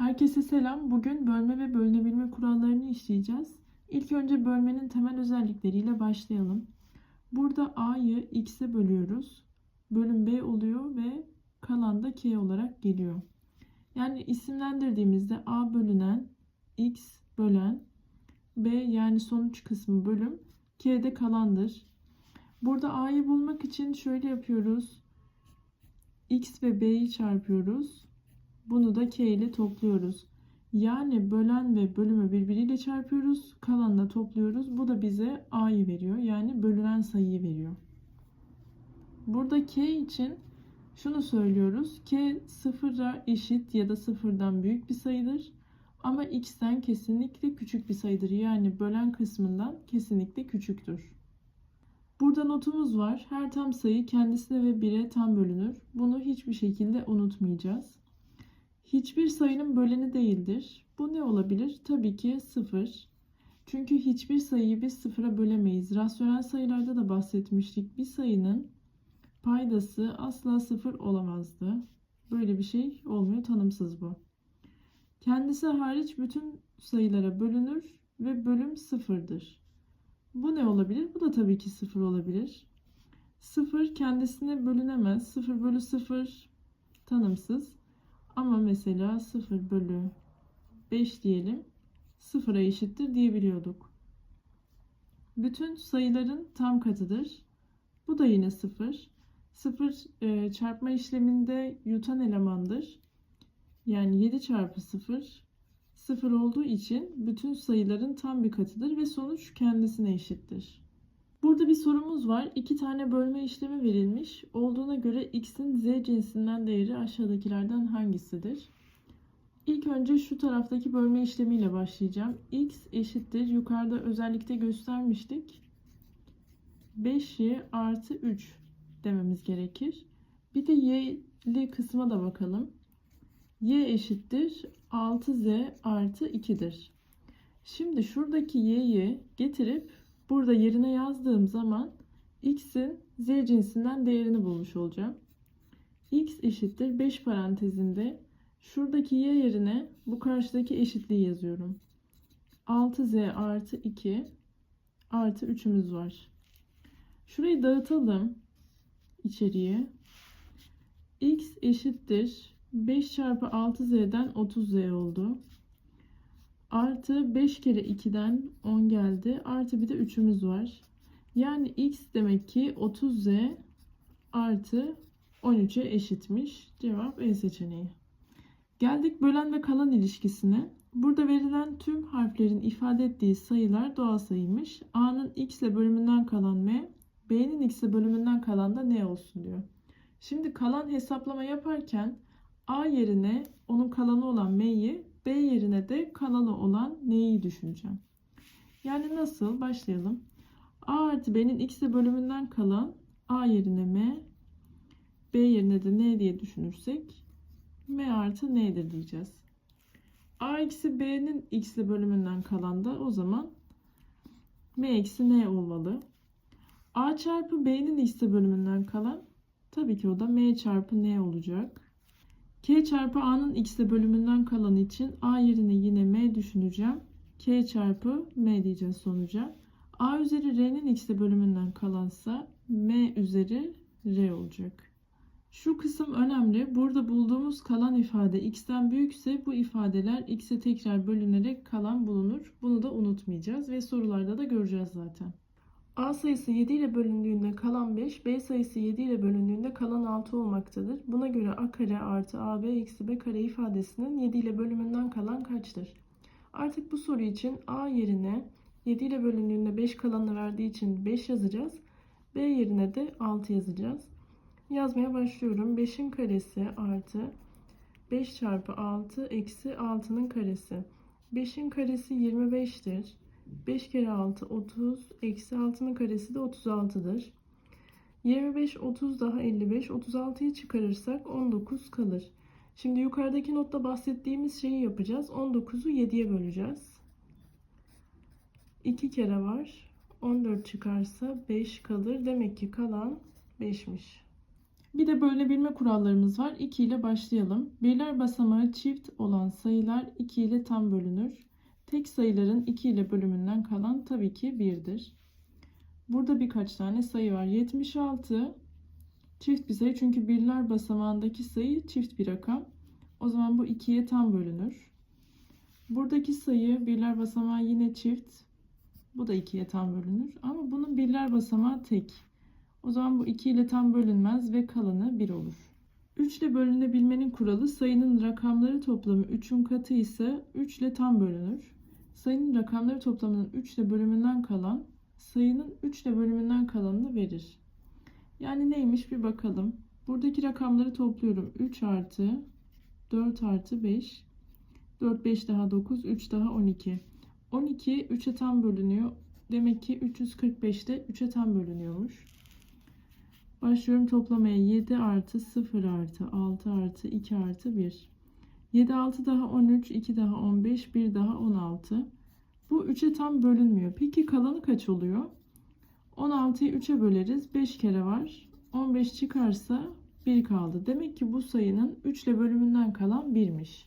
Herkese selam. Bugün bölme ve bölünebilme kurallarını işleyeceğiz. İlk önce bölmenin temel özellikleriyle başlayalım. Burada a'yı x'e bölüyoruz. Bölüm b oluyor ve kalan da k olarak geliyor. Yani isimlendirdiğimizde a bölünen, x bölen, b yani sonuç kısmı bölüm, k de kalandır. Burada a'yı bulmak için şöyle yapıyoruz. x ve b'yi çarpıyoruz. Bunu da k ile topluyoruz. Yani bölen ve bölümü birbiriyle çarpıyoruz. Kalanla topluyoruz. Bu da bize a'yı veriyor. Yani bölünen sayıyı veriyor. Burada k için şunu söylüyoruz. K sıfıra eşit ya da sıfırdan büyük bir sayıdır. Ama x'ten kesinlikle küçük bir sayıdır. Yani bölen kısmından kesinlikle küçüktür. Burada notumuz var. Her tam sayı kendisine ve 1'e tam bölünür. Bunu hiçbir şekilde unutmayacağız. Hiçbir sayının böleni değildir. Bu ne olabilir? Tabii ki 0. Çünkü hiçbir sayıyı biz sıfıra bölemeyiz. Rasyonel sayılarda da bahsetmiştik. Bir sayının paydası asla sıfır olamazdı. Böyle bir şey olmuyor. Tanımsız bu. Kendisi hariç bütün sayılara bölünür ve bölüm sıfırdır. Bu ne olabilir? Bu da tabii ki sıfır olabilir. Sıfır kendisine bölünemez. Sıfır bölü sıfır tanımsız. Ama mesela 0 bölü 5 diyelim. 0'a eşittir diyebiliyorduk. Bütün sayıların tam katıdır. Bu da yine 0. 0 e, çarpma işleminde yutan elemandır. Yani 7 çarpı 0 0 olduğu için bütün sayıların tam bir katıdır ve sonuç kendisine eşittir. Burada bir sorumuz var. İki tane bölme işlemi verilmiş. Olduğuna göre x'in z cinsinden değeri aşağıdakilerden hangisidir? İlk önce şu taraftaki bölme işlemiyle başlayacağım. x eşittir. Yukarıda özellikle göstermiştik. 5y artı 3 dememiz gerekir. Bir de y'li kısma da bakalım. y eşittir 6z artı 2'dir. Şimdi şuradaki y'yi getirip Burada yerine yazdığım zaman x'in z cinsinden değerini bulmuş olacağım. x eşittir 5 parantezinde şuradaki y yerine bu karşıdaki eşitliği yazıyorum. 6z artı 2 artı 3'ümüz var. Şurayı dağıtalım içeriye. x eşittir 5 çarpı 6z'den 30z oldu. Artı 5 kere 2'den 10 geldi. Artı bir de 3'ümüz var. Yani x demek ki 30z artı 13'e eşitmiş. Cevap E seçeneği. Geldik bölen ve kalan ilişkisine. Burada verilen tüm harflerin ifade ettiği sayılar doğal sayıymış. A'nın x ile bölümünden kalan m, B'nin x ile bölümünden kalan da ne olsun diyor. Şimdi kalan hesaplama yaparken A yerine onun kalanı olan m'yi B yerine de kanalı olan neyi düşüneceğim. Yani nasıl? Başlayalım. A artı B'nin x'e bölümünden kalan A yerine M, B yerine de N diye düşünürsek M artı N'dir diyeceğiz. A eksi B'nin x'e bölümünden kalan da o zaman M eksi N olmalı. A çarpı B'nin x'e bölümünden kalan tabii ki o da M çarpı N olacak. K çarpı A'nın x'e bölümünden kalan için A yerine yine M düşüneceğim. K çarpı M diyeceğiz sonuca. A üzeri R'nin x'e bölümünden kalansa M üzeri R olacak. Şu kısım önemli. Burada bulduğumuz kalan ifade x'ten büyükse bu ifadeler x'e tekrar bölünerek kalan bulunur. Bunu da unutmayacağız ve sorularda da göreceğiz zaten. A sayısı 7 ile bölündüğünde kalan 5, B sayısı 7 ile bölündüğünde kalan 6 olmaktadır. Buna göre A kare artı AB eksi B kare ifadesinin 7 ile bölümünden kalan kaçtır? Artık bu soru için A yerine 7 ile bölündüğünde 5 kalanı verdiği için 5 yazacağız. B yerine de 6 yazacağız. Yazmaya başlıyorum. 5'in karesi artı 5 çarpı 6 eksi 6'nın karesi. 5'in karesi 25'tir. 5 kere 6 30. Eksi 6'nın karesi de 36'dır. 25, 30 daha 55. 36'yı çıkarırsak 19 kalır. Şimdi yukarıdaki notta bahsettiğimiz şeyi yapacağız. 19'u 7'ye böleceğiz. 2 kere var. 14 çıkarsa 5 kalır. Demek ki kalan 5'miş. Bir de bölünebilme kurallarımız var. 2 ile başlayalım. Birler basamağı çift olan sayılar 2 ile tam bölünür. Tek sayıların 2 ile bölümünden kalan tabii ki 1'dir. Burada birkaç tane sayı var. 76 çift bir sayı çünkü birler basamağındaki sayı çift bir rakam. O zaman bu 2'ye tam bölünür. Buradaki sayı birler basamağı yine çift. Bu da 2'ye tam bölünür. Ama bunun birler basamağı tek. O zaman bu 2 ile tam bölünmez ve kalanı 1 olur. 3 ile bölünebilmenin kuralı sayının rakamları toplamı 3'ün katı ise 3 ile tam bölünür. Sayının rakamları toplamının 3 ile bölümünden kalan sayının 3 ile bölümünden kalanını verir. Yani neymiş bir bakalım. Buradaki rakamları topluyorum. 3 artı 4 artı 5. 4, 5 daha 9, 3 daha 12. 12 3'e tam bölünüyor. Demek ki 345 de 3'e tam bölünüyormuş. Başlıyorum toplamaya 7 artı 0 artı 6 artı 2 artı 1. 7 6 daha 13, 2 daha 15, 1 daha 16. Bu 3'e tam bölünmüyor. Peki kalanı kaç oluyor? 16'yı 3'e böleriz. 5 kere var. 15 çıkarsa 1 kaldı. Demek ki bu sayının 3 ile bölümünden kalan 1'miş.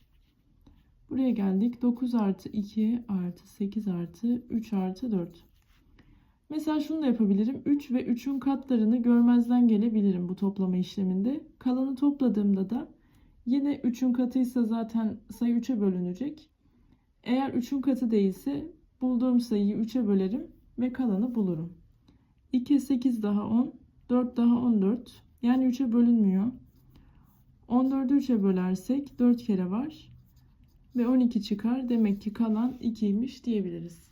Buraya geldik. 9 artı 2 artı 8 artı 3 artı 4. Mesela şunu da yapabilirim. 3 ve 3'ün katlarını görmezden gelebilirim bu toplama işleminde. Kalanı topladığımda da yine 3'ün katıysa zaten sayı 3'e bölünecek. Eğer 3'ün katı değilse bulduğum sayıyı 3'e bölerim ve kalanı bulurum. 2, 8 daha 10, 4 daha 14. Yani 3'e bölünmüyor. 14'ü 3'e bölersek 4 kere var. Ve 12 çıkar. Demek ki kalan 2'ymiş diyebiliriz.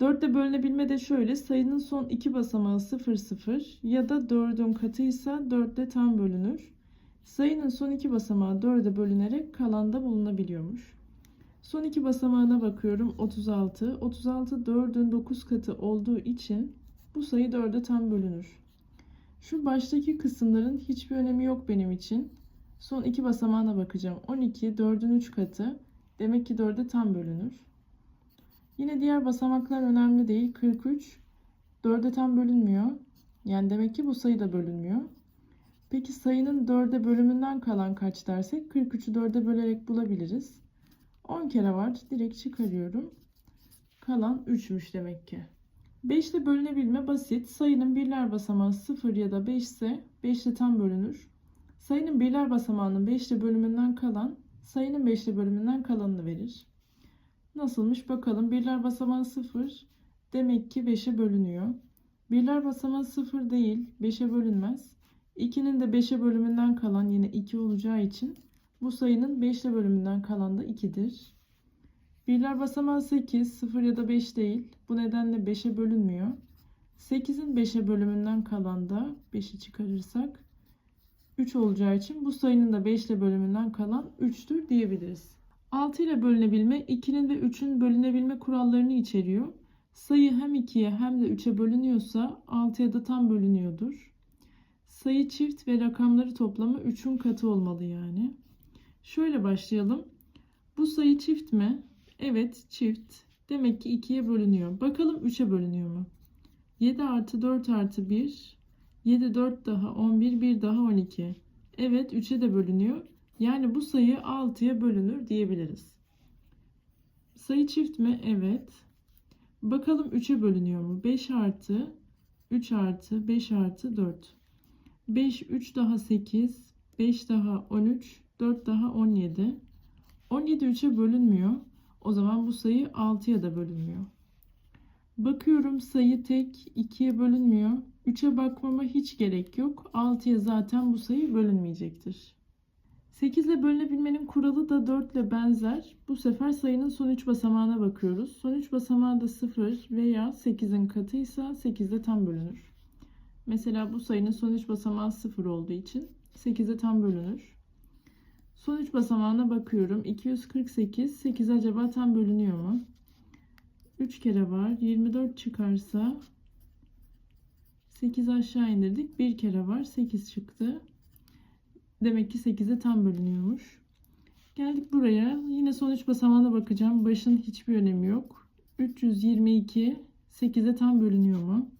4 ile bölünebilme de şöyle. Sayının son iki basamağı 0, 0 ya da 4'ün katıysa 4 ile tam bölünür. Sayının son iki basamağı 4'e bölünerek kalanda bulunabiliyormuş. Son iki basamağına bakıyorum. 36. 36 4'ün 9 katı olduğu için bu sayı 4'e tam bölünür. Şu baştaki kısımların hiçbir önemi yok benim için. Son iki basamağına bakacağım. 12 4'ün 3 katı. Demek ki 4'e tam bölünür. Yine diğer basamaklar önemli değil. 43 4'e tam bölünmüyor. Yani demek ki bu sayı da bölünmüyor. Peki sayının 4'e bölümünden kalan kaç dersek 43'ü 4'e bölerek bulabiliriz. 10 kere var. Direkt çıkarıyorum. Kalan 3'müş demek ki. 5 ile bölünebilme basit. Sayının birler basamağı 0 ya da 5 ise 5 ile tam bölünür. Sayının birler basamağının 5 ile bölümünden kalan sayının 5 ile bölümünden kalanını verir. Nasılmış bakalım. Birler basamağı 0 demek ki 5'e bölünüyor. Birler basamağı 0 değil 5'e bölünmez. 2'nin de 5'e bölümünden kalan yine 2 olacağı için bu sayının 5 ile bölümünden kalan da 2'dir. Birler basamağı 8, 0 ya da 5 değil. Bu nedenle 5'e bölünmüyor. 8'in 5'e bölümünden kalan da 5'i çıkarırsak 3 olacağı için bu sayının da 5 ile bölümünden kalan 3'tür diyebiliriz. 6 ile bölünebilme 2'nin ve 3'ün bölünebilme kurallarını içeriyor. Sayı hem 2'ye hem de 3'e bölünüyorsa 6'ya da tam bölünüyordur. Sayı çift ve rakamları toplamı 3'ün katı olmalı yani. Şöyle başlayalım. Bu sayı çift mi? Evet çift. Demek ki 2'ye bölünüyor. Bakalım 3'e bölünüyor mu? 7 artı 4 artı 1. 7 4 daha 11 1 daha 12. Evet 3'e de bölünüyor. Yani bu sayı 6'ya bölünür diyebiliriz. Sayı çift mi? Evet. Bakalım 3'e bölünüyor mu? 5 artı 3 artı 5 artı 4. 5 3 daha 8 5 daha 13 4 daha 17. 17 3'e bölünmüyor. O zaman bu sayı 6'ya da bölünmüyor. Bakıyorum sayı tek 2'ye bölünmüyor. 3'e bakmama hiç gerek yok. 6'ya zaten bu sayı bölünmeyecektir. 8 ile bölünebilmenin kuralı da 4 ile benzer. Bu sefer sayının son 3 basamağına bakıyoruz. Son 3 basamağı da 0 veya 8'in katıysa 8 de tam bölünür. Mesela bu sayının son 3 basamağı 0 olduğu için 8'e tam bölünür. Son 3 basamağına bakıyorum. 248. 8 acaba tam bölünüyor mu? 3 kere var. 24 çıkarsa 8 aşağı indirdik. 1 kere var. 8 çıktı. Demek ki 8'e tam bölünüyormuş. Geldik buraya. Yine son 3 basamağına bakacağım. Başın hiçbir önemi yok. 322 8'e tam bölünüyor mu?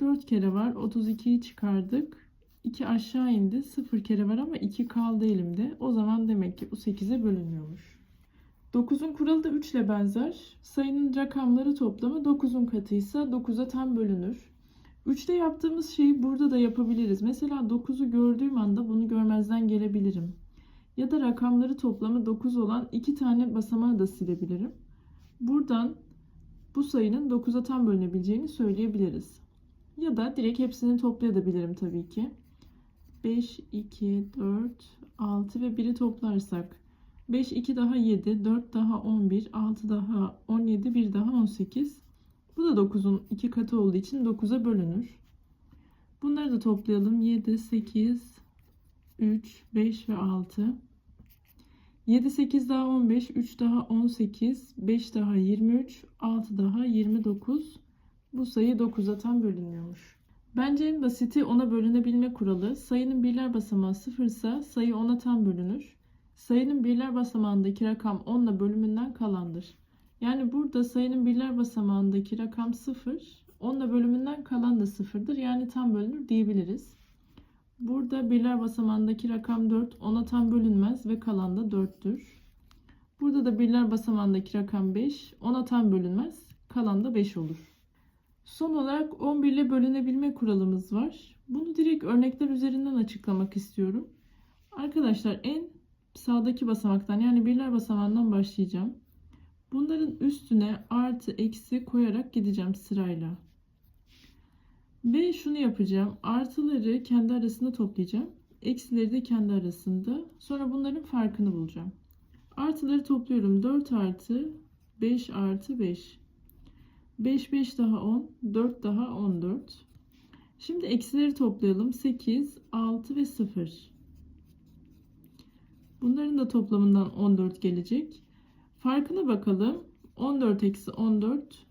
4 kere var. 32'yi çıkardık. 2 aşağı indi. 0 kere var ama 2 kaldı elimde. O zaman demek ki bu 8'e bölünmüyormuş. 9'un kuralı da 3 ile benzer. Sayının rakamları toplamı 9'un katıysa 9'a tam bölünür. 3'te yaptığımız şeyi burada da yapabiliriz. Mesela 9'u gördüğüm anda bunu görmezden gelebilirim. Ya da rakamları toplamı 9 olan iki tane basamağı da silebilirim. Buradan bu sayının 9'a tam bölünebileceğini söyleyebiliriz. Ya da direkt hepsini toplayabilirim tabii ki. 5, 2, 4, 6 ve 1'i toplarsak 5, 2 daha 7, 4 daha 11, 6 daha 17, 1 daha 18. Bu da 9'un 2 katı olduğu için 9'a bölünür. Bunları da toplayalım. 7, 8, 3, 5 ve 6. 7, 8 daha 15, 3 daha 18, 5 daha 23, 6 daha 29. Bu sayı 9'a tam bölünüyormuş. Bence en basiti ona bölünebilme kuralı. Sayının birler basamağı 0 ise sayı ona tam bölünür. Sayının birler basamağındaki rakam 10 ile bölümünden kalandır. Yani burada sayının birler basamağındaki rakam 0, 10 ile bölümünden kalan da 0'dır. Yani tam bölünür diyebiliriz. Burada birler basamağındaki rakam 4, 10'a tam bölünmez ve kalan da 4'tür. Burada da birler basamağındaki rakam 5, 10'a tam bölünmez, kalan da 5 olur. Son olarak 11 ile bölünebilme kuralımız var. Bunu direkt örnekler üzerinden açıklamak istiyorum. Arkadaşlar en sağdaki basamaktan yani birler basamağından başlayacağım. Bunların üstüne artı eksi koyarak gideceğim sırayla. Ve şunu yapacağım. Artıları kendi arasında toplayacağım. Eksileri de kendi arasında. Sonra bunların farkını bulacağım. Artıları topluyorum. 4 artı 5 artı 5. 5 5 daha 10. 4 daha 14. Şimdi eksileri toplayalım. 8, 6 ve 0. Bunların da toplamından 14 gelecek. Farkına bakalım. 14 eksi 14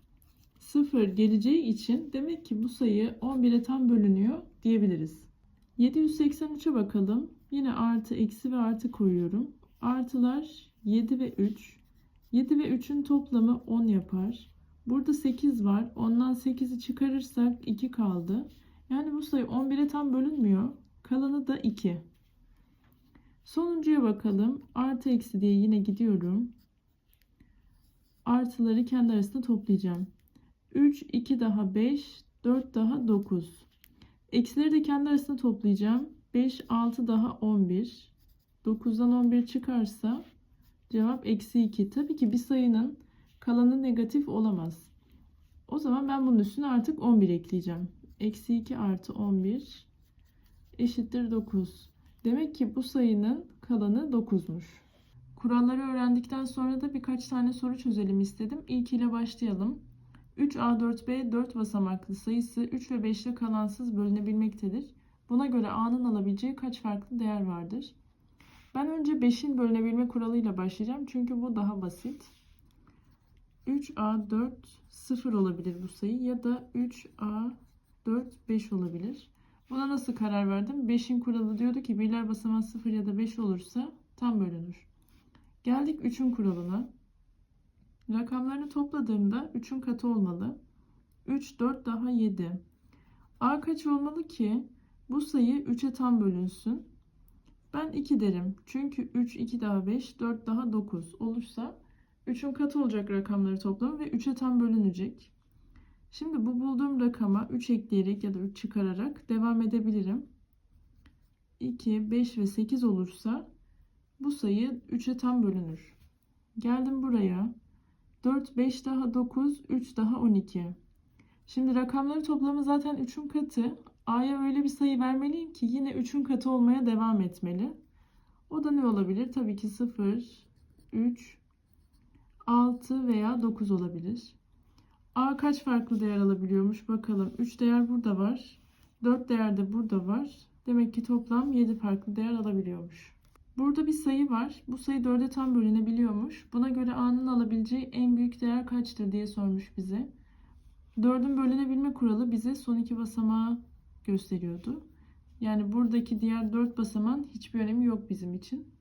0 geleceği için demek ki bu sayı 11'e tam bölünüyor diyebiliriz. 783'e bakalım. Yine artı eksi ve artı koyuyorum. Artılar 7 ve 3. 7 ve 3'ün toplamı 10 yapar. Burada 8 var. Ondan 8'i çıkarırsak 2 kaldı. Yani bu sayı 11'e tam bölünmüyor. Kalanı da 2. Sonuncuya bakalım. Artı eksi diye yine gidiyorum. Artıları kendi arasında toplayacağım. 3, 2 daha 5, 4 daha 9. Eksileri de kendi arasında toplayacağım. 5, 6 daha 11. 9'dan 11 çıkarsa cevap eksi 2. Tabii ki bir sayının kalanı negatif olamaz. O zaman ben bunun üstüne artık 11 ekleyeceğim. Eksi 2 artı 11 eşittir 9. Demek ki bu sayının kalanı 9'muş. Kuralları öğrendikten sonra da birkaç tane soru çözelim istedim. İlk ile başlayalım. 3A4B 4 basamaklı sayısı 3 ve 5 ile kalansız bölünebilmektedir. Buna göre A'nın alabileceği kaç farklı değer vardır? Ben önce 5'in bölünebilme kuralıyla başlayacağım. Çünkü bu daha basit. 3A4 0 olabilir bu sayı ya da 3A4 5 olabilir. Buna nasıl karar verdim? 5'in kuralı diyordu ki birler basamağı 0 ya da 5 olursa tam bölünür. Geldik 3'ün kuralına. Rakamlarını topladığımda 3'ün katı olmalı. 3, 4 daha 7. A kaç olmalı ki bu sayı 3'e tam bölünsün? Ben 2 derim. Çünkü 3, 2 daha 5, 4 daha 9 olursa 3'ün katı olacak rakamları toplamı ve 3'e tam bölünecek. Şimdi bu bulduğum rakama 3 ekleyerek ya da 3 çıkararak devam edebilirim. 2, 5 ve 8 olursa bu sayı 3'e tam bölünür. Geldim buraya. 4, 5 daha 9, 3 daha 12. Şimdi rakamları toplamı zaten 3'ün katı. A'ya öyle bir sayı vermeliyim ki yine 3'ün katı olmaya devam etmeli. O da ne olabilir? Tabii ki 0, 3, 6 veya 9 olabilir. A kaç farklı değer alabiliyormuş bakalım. 3 değer burada var. 4 değer de burada var. Demek ki toplam 7 farklı değer alabiliyormuş. Burada bir sayı var. Bu sayı 4'e tam bölünebiliyormuş. Buna göre A'nın alabileceği en büyük değer kaçtır diye sormuş bize. 4'ün bölünebilme kuralı bize son iki basamağı gösteriyordu. Yani buradaki diğer 4 basamağın hiçbir önemi yok bizim için.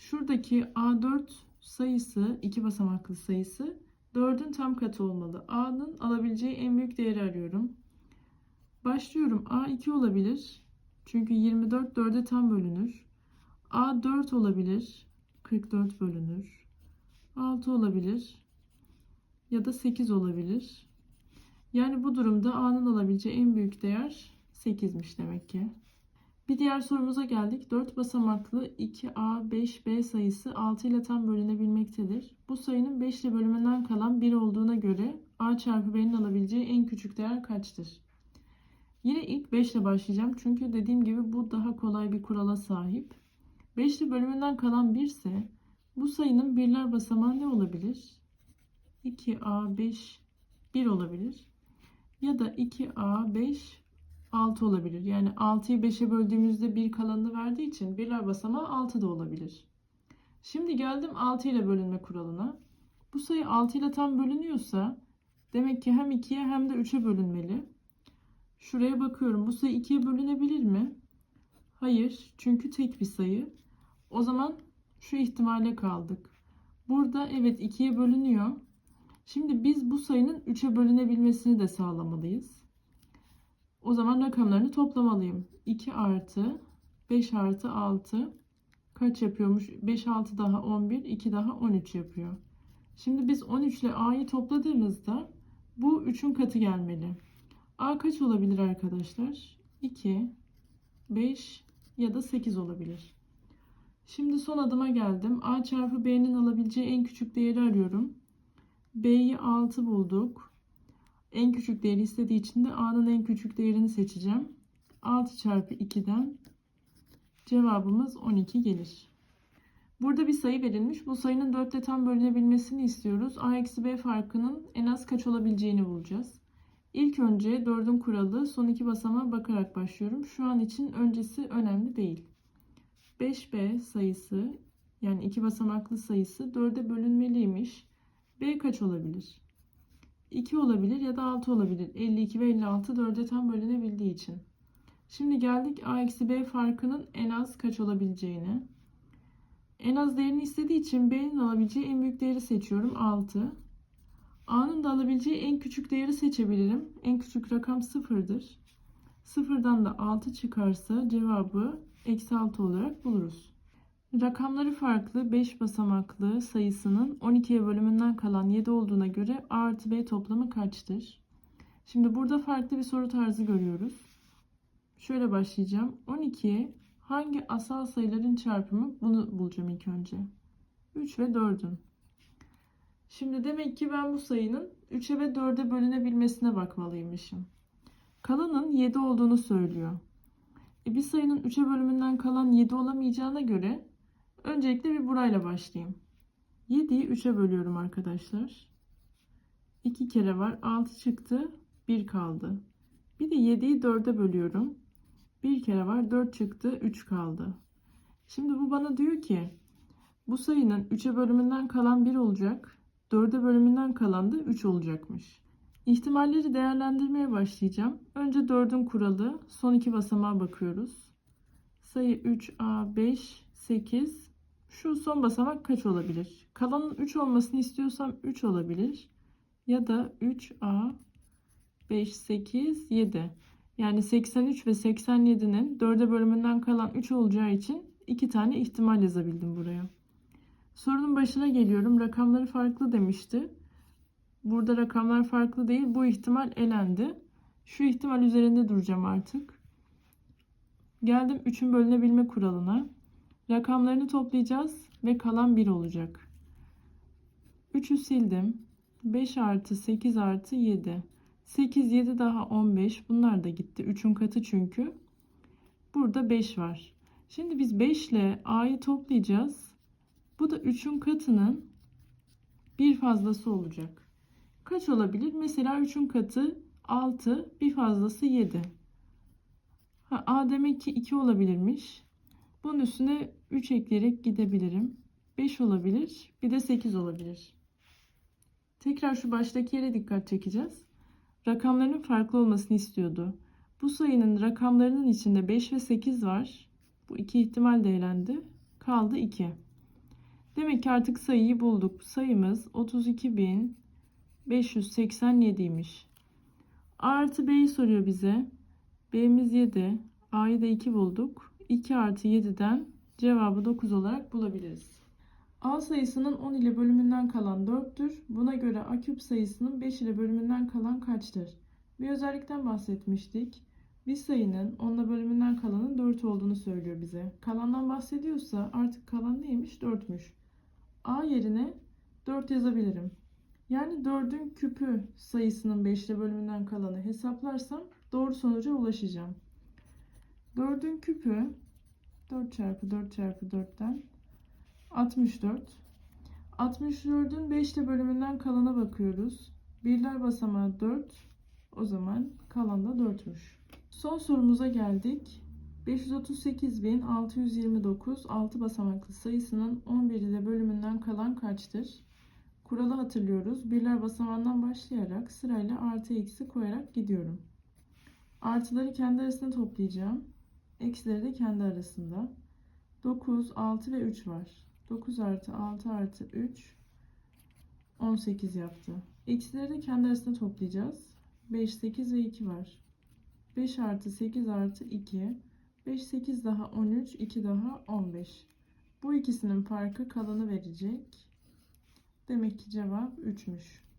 Şuradaki A4 sayısı, iki basamaklı sayısı 4'ün tam katı olmalı. A'nın alabileceği en büyük değeri arıyorum. Başlıyorum. A 2 olabilir. Çünkü 24 4'e tam bölünür. A 4 olabilir. 44 bölünür. 6 olabilir. Ya da 8 olabilir. Yani bu durumda A'nın alabileceği en büyük değer 8'miş demek ki. Bir diğer sorumuza geldik. 4 basamaklı 2A 5B sayısı 6 ile tam bölünebilmektedir. Bu sayının 5 ile bölümünden kalan 1 olduğuna göre A çarpı B'nin alabileceği en küçük değer kaçtır? Yine ilk 5 ile başlayacağım. Çünkü dediğim gibi bu daha kolay bir kurala sahip. 5 ile bölümünden kalan 1 ise bu sayının birler basamağı ne olabilir? 2A 5 1 olabilir. Ya da 2A 5 6 olabilir. Yani 6'yı 5'e böldüğümüzde 1 kalanını verdiği için birler basamağı 6 da olabilir. Şimdi geldim 6 ile bölünme kuralına. Bu sayı 6 ile tam bölünüyorsa demek ki hem 2'ye hem de 3'e bölünmeli. Şuraya bakıyorum. Bu sayı 2'ye bölünebilir mi? Hayır. Çünkü tek bir sayı. O zaman şu ihtimale kaldık. Burada evet 2'ye bölünüyor. Şimdi biz bu sayının 3'e bölünebilmesini de sağlamalıyız. O zaman rakamlarını toplamalıyım. 2 artı 5 artı 6 kaç yapıyormuş? 5 6 daha 11, 2 daha 13 yapıyor. Şimdi biz 13 ile A'yı topladığımızda bu 3'ün katı gelmeli. A kaç olabilir arkadaşlar? 2, 5 ya da 8 olabilir. Şimdi son adıma geldim. A çarpı B'nin alabileceği en küçük değeri arıyorum. B'yi 6 bulduk. En küçük değeri istediği için de A'nın en küçük değerini seçeceğim. 6 çarpı 2'den cevabımız 12 gelir. Burada bir sayı verilmiş. Bu sayının 4 ile tam bölünebilmesini istiyoruz. A eksi B farkının en az kaç olabileceğini bulacağız. İlk önce 4'ün kuralı son iki basamağa bakarak başlıyorum. Şu an için öncesi önemli değil. 5B sayısı yani iki basamaklı sayısı 4'e bölünmeliymiş. B kaç olabilir? 2 olabilir ya da 6 olabilir. 52 ve 56 4'e tam bölünebildiği için. Şimdi geldik A eksi B farkının en az kaç olabileceğine. En az değerini istediği için B'nin alabileceği en büyük değeri seçiyorum. 6. A'nın da alabileceği en küçük değeri seçebilirim. En küçük rakam 0'dır. Sıfırdan da 6 çıkarsa cevabı eksi 6 olarak buluruz. Rakamları farklı 5 basamaklı sayısının 12'ye bölümünden kalan 7 olduğuna göre A artı B toplamı kaçtır? Şimdi burada farklı bir soru tarzı görüyoruz. Şöyle başlayacağım. 12 hangi asal sayıların çarpımı? Bunu bulacağım ilk önce. 3 ve 4'ün. Şimdi demek ki ben bu sayının 3'e ve 4'e bölünebilmesine bakmalıymışım. Kalanın 7 olduğunu söylüyor. E bir sayının 3'e bölümünden kalan 7 olamayacağına göre öncelikle bir burayla başlayayım. 7'yi 3'e bölüyorum arkadaşlar. 2 kere var. 6 çıktı. 1 kaldı. Bir de 7'yi 4'e bölüyorum. 1 kere var. 4 çıktı. 3 kaldı. Şimdi bu bana diyor ki bu sayının 3'e bölümünden kalan 1 olacak. 4'e bölümünden kalan da 3 olacakmış. İhtimalleri değerlendirmeye başlayacağım. Önce 4'ün kuralı, son iki basamağa bakıyoruz. Sayı 3A 5 8. Şu son basamak kaç olabilir? Kalanın 3 olmasını istiyorsam 3 olabilir. Ya da 3A 5 8 7. Yani 83 ve 87'nin 4'e bölümünden kalan 3 olacağı için iki tane ihtimal yazabildim buraya. Sorunun başına geliyorum. Rakamları farklı demişti. Burada rakamlar farklı değil. Bu ihtimal elendi. Şu ihtimal üzerinde duracağım artık. Geldim 3'ün bölünebilme kuralına. Rakamlarını toplayacağız ve kalan 1 olacak. 3'ü sildim. 5 artı 8 artı 7. 8, 7 daha 15. Bunlar da gitti. 3'ün katı çünkü. Burada 5 var. Şimdi biz 5 ile A'yı toplayacağız. Bu da 3'ün katının bir fazlası olacak. Kaç olabilir? Mesela 3'ün katı 6, bir fazlası 7. Ha, A demek ki 2 olabilirmiş. Bunun üstüne 3 ekleyerek gidebilirim. 5 olabilir. Bir de 8 olabilir. Tekrar şu baştaki yere dikkat çekeceğiz. Rakamların farklı olmasını istiyordu. Bu sayının rakamlarının içinde 5 ve 8 var. Bu iki ihtimal de elendi. Kaldı 2. Demek ki artık sayıyı bulduk. Sayımız 32.587'ymiş. A artı B'yi soruyor bize. B'miz 7. A'yı da 2 bulduk. 2 artı 7'den cevabı 9 olarak bulabiliriz. A sayısının 10 ile bölümünden kalan 4'tür. Buna göre A küp sayısının 5 ile bölümünden kalan kaçtır? Bir özellikten bahsetmiştik. Bir sayının 10 ile bölümünden kalanın 4 olduğunu söylüyor bize. Kalandan bahsediyorsa artık kalan neymiş? 4'müş. A yerine 4 yazabilirim. Yani 4'ün küpü sayısının 5 ile bölümünden kalanı hesaplarsam doğru sonuca ulaşacağım. 4'ün küpü 4 çarpı 4 çarpı 4'ten 64. 64'ün 5 ile bölümünden kalana bakıyoruz. Birler basamağı 4. O zaman kalan da 4'müş. Son sorumuza geldik. 538.629 6 basamaklı sayısının 11 ile bölümünden kalan kaçtır? Kuralı hatırlıyoruz. Birler basamağından başlayarak sırayla artı eksi koyarak gidiyorum. Artıları kendi arasında toplayacağım. Eksileri de kendi arasında. 9, 6 ve 3 var. 9 artı 6 artı 3 18 yaptı. Eksileri de kendi arasında toplayacağız. 5, 8 ve 2 var. 5 artı 8 artı 2. 5, 8 daha 13, 2 daha 15. Bu ikisinin farkı kalanı verecek. Demek ki cevap 3'müş.